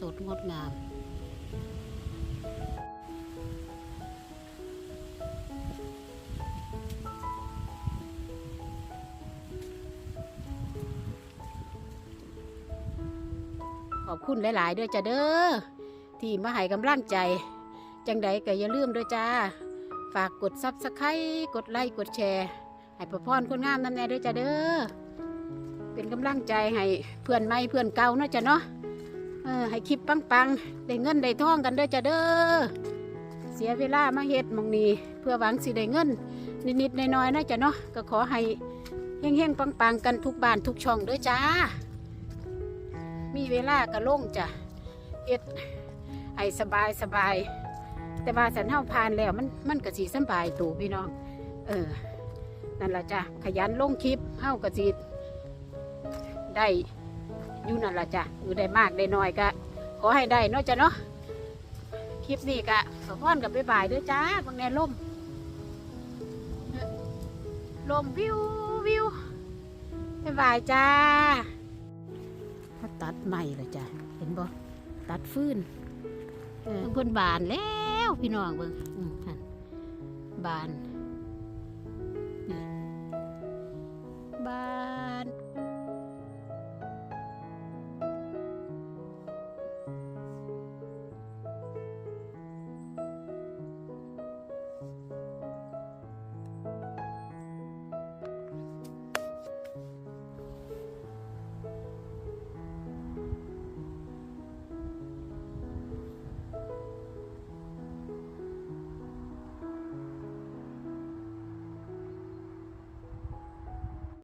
สดงดงาม ขอบคุณหลาย ๆ ด้วยจ้ะเด้อ ที่มาให้กำลังใจ จังใดก็อย่าลืมด้วยจ้า ฝากกดซับสไครต์กดไลค์กดแชร์ ให้ประพรคนงามนำแน่ด้วยจ้ะเด้อเป็นกำลังใจให้เพื่อนใหม่เพื่อนเก่าเนาะจ้ะเนาะ ให้คลิปปังๆ ได้เงินได้ทองกันเด้อจ้ะเด้อ เสียเวลามาเฮ็ดมองนี้ เพื่อหวังสิได้เงิน นิดๆน้อยๆนะจ้ะเนาะ ก็ขอให้เฮงๆปังๆ กันทุกบ้านทุกช่องเด้อจ้า มีเวลาก็ลงจ้ะเฮ็ดให้สบายสบายแต่ว่าสันเฮาผ่านแล้วมันมันก็สิสบายตูพี่น้อง เออ นั่นละจ้ะขยันลงคลิปเฮาก็สิได้ อยู่นั่นละจ้ะอยู่ได้มากได้น้อยก็ขอให้ได้เนาะจ้ะเนาะคลิปนี้ก็ขอพรกับบ๊ายบายเด้วยจ้าบางแนลมลมวิววิวบ๊ายบายจ้าเขาตัดใหม่เลยจ้ะเห็นบ่ตัดฟืนเออเพิ่นบานแล้วพี่น้องเบิ่งอืมหั่นบาน